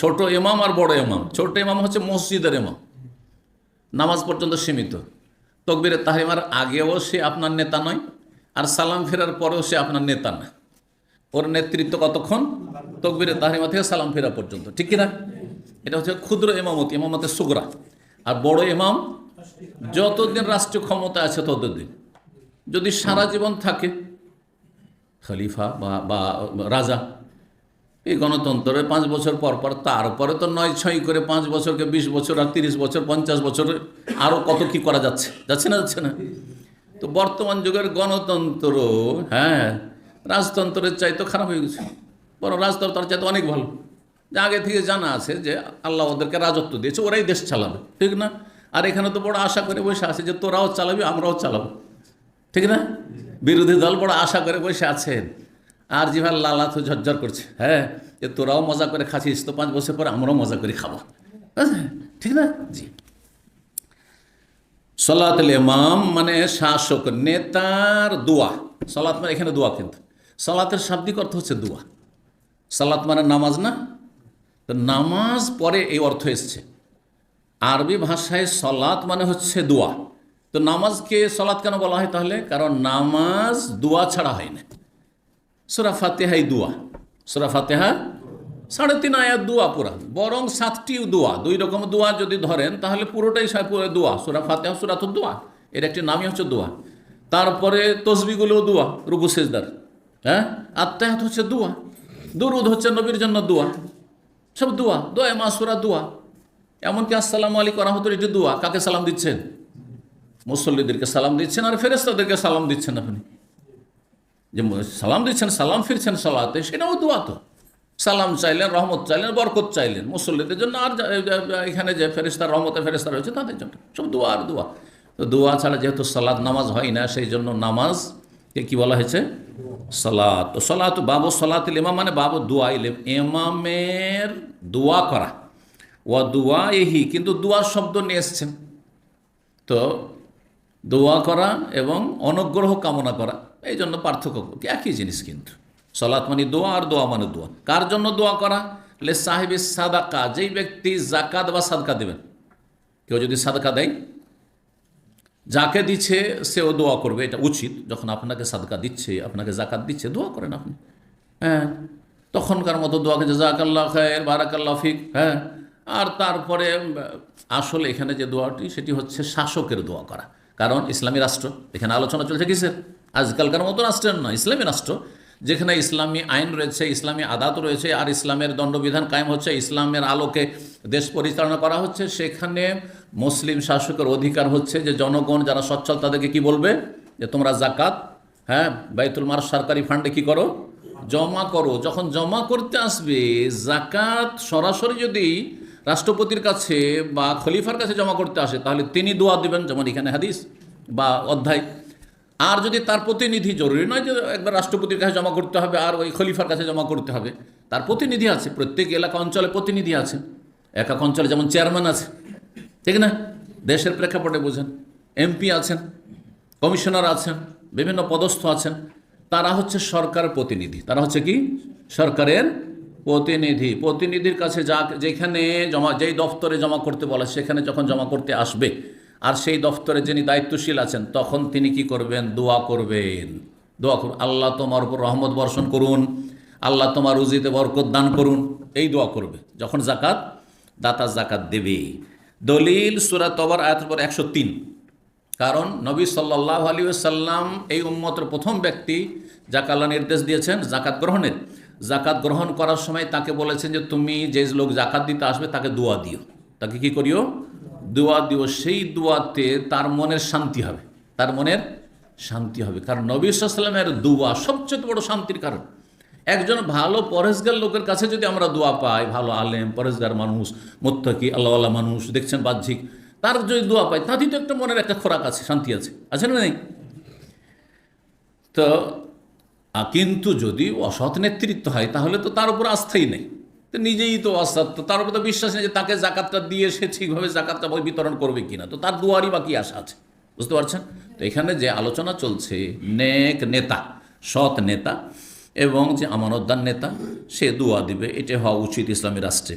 ছোট ইমাম আর বড় ইমাম। ছোট ইমাম হচ্ছে মসজিদের ইমাম। নামাজ পর্যন্ত সীমিত। তকবিরে তাহিমার আগেও সে আপনার নেতা নয়, আর সালাম ফেরার পরেও সে আপনার নেতা না। ওর নেতৃত্ব কতক্ষণ? তকবিরে তাহিমা থেকে সালাম ফেরা পর্যন্ত। ঠিক কিনা? এটা হচ্ছে ক্ষুদ্র ইমামতি ইমামতে সুগরা আর বড় ইমাম যতদিন রাষ্ট্রীয় ক্ষমতা আছে ততদিন। যদি সারা জীবন থাকে, খলিফা বা রাজা এই গণতন্ত্রের পাঁচ বছর পর পর, তারপরে তো নয় ছয় করে পাঁচ বছরকে বিশ বছর আর তিরিশ বছর, পঞ্চাশ বছর আরও কত কি করা যাচ্ছে? যাচ্ছে না যাচ্ছে না। তো বর্তমান যুগের গণতন্ত্র হ্যাঁ রাজতন্ত্রের চাইতে খারাপ হয়ে গেছে। বরং রাজতন্ত্রের চাইতে অনেক ভালো। যে আগে থেকে জানা আছে যে আল্লাহ ওদেরকে রাজত্ব দিয়েছে, ওরাই দেশ চালাবে, ঠিক না? আর এখানে তো বড় আশা করে বসে আছে যে তোরাও চালাবি, আমরাও চালাবো, ঠিক না? বিরোধী দল বড় আশা করে বসে আছেন। আর জিভার লালা তো ঝরঝর করছে হ্যাঁ যে তোরাও মজা করে খাচ্ছিস, তো পাঁচ বছর পরে আমরাও মজা করে খাব। ঠিক না? জি। সলাতুল ইমাম মানে শাসক নেতার দোয়া। সলাৎ মানে এখানে দোয়া কিন্তু। সলাতের শাব্দিক অর্থ হচ্ছে দোয়া। সালাত মানে নামাজ না? তো নামাজ পরে এই অর্থ এসছে। আরবি ভাষায় সলাৎ মানে হচ্ছে দোয়া। তো নামাজকে সলাৎ কেন বলা হয় তাহলে? কারণ নামাজ দোয়া ছাড়া হয় না। সুরা ফাতেহাই দোয়া। সুরা ফাতেহা সাড়ে তিন আয়াত দোয়া পুরা। বরং সাতটি দোয়া, দুই রকম দোয়া যদি ধরেন, তাহলে পুরোটাই দোয়া, সুরা ফাতেহা সুরা তো দোয়া। এর একটি নামই হচ্ছে দোয়া। তারপরে তসবিগুলো দোয়া রুবু সেজদার। হ্যাঁ? আত্মাহাত হচ্ছে দোয়া। দুরুদ হচ্ছে নবীর জন্য দোয়া। সব দোয়া দোয়া মাসুরা দোয়া। এমনকি আসসালামু আলাইকুম রহমতুল এটি দোয়া। কাকে সালাম দিচ্ছেন? মুসল্লিদেরকে সালাম দিচ্ছেন আর ফেরেস্তাদেরকে সালাম দিচ্ছেন আপনি। যে সালাম দিচ্ছেন, সালাম ফিরছেন সালাতে, সেটাও দোয়া তো। সালাম চাইলেন, রহমত চাইলেন, বরকত চাইলেন। মুসল্লিদের জন্য আর এখানে যে ফেরিস্তার রহমতে ফেরিস্তা রয়েছে, তাদের জন্য। সব দোয়া আর দোয়া। তো দোয়া ছাড়া যেহেতু সালাদ নামাজ হয় না, সেই জন্য নামাজকে কি বলা হয়েছে? সালাত। তো সলাত বাবু সলাতুল ইমাম মানে বাবু দোয়া ইলেম এমামের দোয়া করা। ও দোয়া এহি কিন্তু দোয়ার শব্দ নিয়ে এসছেন। তো দোয়া করা এবং অনুগ্রহ কামনা করা। এই জন্য পার্থক্য একই জিনিস কিন্তু। সলাৎ মানে দোয়া আর দোয়া মানে দোয়া। কার জন্য দোয়া করা? লে সাহেব সাদাকা, যেই ব্যক্তি জাকাত বা সাদকা দেবেন। কেউ যদি সাদকা দেয়, যাকে দিচ্ছে সেও দোয়া করবে, এটা উচিত। যখন আপনাকে সাদকা দিচ্ছে, আপনাকে জাকাত দিচ্ছে, দোয়া করেন আপনি। হ্যাঁ তখনকার মতো দোয়াকে যে জাকাল্লাহ খায়ের বারাকাল্লাহ ফিক হ্যাঁ। আর তারপরে আসলে এখানে যে দোয়াটি, সেটি হচ্ছে শাসকের দোয়া করা। কারণ ইসলামী রাষ্ট্র, এখানে আলোচনা চলছে কিসের? আজকালকার মতো রাষ্ট্রের নয়, ইসলামী রাষ্ট্র, যেখানে ইসলামী আইন রয়েছে, ইসলামী আদাত রয়েছে, আর ইসলামের দণ্ডবিধান কায়েম হচ্ছে, ইসলামের আলোকে দেশ পরিচালনা করা হচ্ছে, সেখানে মুসলিম শাসকের অধিকার হচ্ছে যে জনগণ যারা সচ্ছল তাদেরকে কি বলবে? যে তোমরা জাকাত হ্যাঁ বাইতুল মার সরকারি ফান্ডে কি করো? জমা করো। যখন জমা করতে আসবে, জাকাত সরাসরি যদি রাষ্ট্রপতির কাছে বা খলিফার কাছে জমা করতে আসে, তাহলে তিনি দোয়া দেবেন, যেমন এখানে হাদিস বা অধ্যায়। আর যদি তার প্রতিনিধি জরুরি নয় যে একবার রাষ্ট্রপতির কাছে জমা করতে হবে, আর ওই খলিফার কাছে জমা করতে হবে, তার প্রতিনিধি আছে, প্রত্যেক এলাকা অঞ্চলে প্রতিনিধি আছে, এক এক অঞ্চলে যেমন চেয়ারম্যান আছে, ঠিক না? দেশের প্রেক্ষাপটে বোঝেন, এমপি আছেন, কমিশনার আছেন, বিভিন্ন পদস্থ আছেন, তারা হচ্ছে সরকার প্রতিনিধি। তারা হচ্ছে কি? সরকারের প্রতিনিধি। প্রতিনিধির কাছে যা যেখানে জমা, যেই দফতরে জমা করতে বলে, সেখানে যখন জমা করতে আসবে আর সেই দফতরে যিনি দায়িত্বশীল আছেন, তখন তিনি কি করবেন? দোয়া করবেন। দোয়া করুন। আল্লাহ তোমার উপর রহমত বর্ষণ করুন। আল্লাহ তোমার উজিতে বরকত দান করুন। এই দোয়া করবে। যখন জাকাত, দাতা জাকাত দেবে। দলিল সুরাত তবর আয়াতের পর একশো তিন। কারণ নবী সাল্লাহ আলী সাল্লাম এই উম্মতের প্রথম ব্যক্তি যাকে আল্লাহ নির্দেশ দিয়েছেন, জাকাত গ্রহণের। জাকাত গ্রহণ করার সময় তাকে বলেছেন যে, তুমি যে লোক জাকাত দিতে আসবে, তাকে দোয়া দিও। তাকে কি করিও? দোয়া দিও, সেই দোয়াতে তার মনের শান্তি হবে। তার মনের শান্তি হবে। কারণ নবী দোয়া সবচেয়ে বড় শান্তির কারণ। একজন ভালো পরেশগার লোকের কাছে যদি আমরা দোয়া পাই, ভালো আলেম পরেশগার মানুষ, মোত্তাকি, আল্লাহওয়ালা মানুষ, দেখছেন বাহ্যিক, তার যদি দোয়া পাই তাতেই তো একটা মনের একটা খোরাক আছে, শান্তি আছে। আছে না নেই? তো কিন্তু যদি অসৎ নেতৃত্ব হয়, তাহলে তো তার উপর আস্থাই নেই। তো নিজেই তো অসাধ্য তার উপর তো বিশ্বাস নেই যে তাকে জাকাতটা দিয়ে সে ঠিকভাবে জাকাতটা বিতরণ করবে কিনা। তো তার দুয়ারই বা কি আশা আছে? বুঝতে পারছেন? তো এখানে যে আলোচনা চলছে, নেক নেতা, সৎ নেতা এবং যে আমানতদার নেতা, সে দোয়া দিবে। এটা হওয়া উচিত ইসলামী রাষ্ট্রে।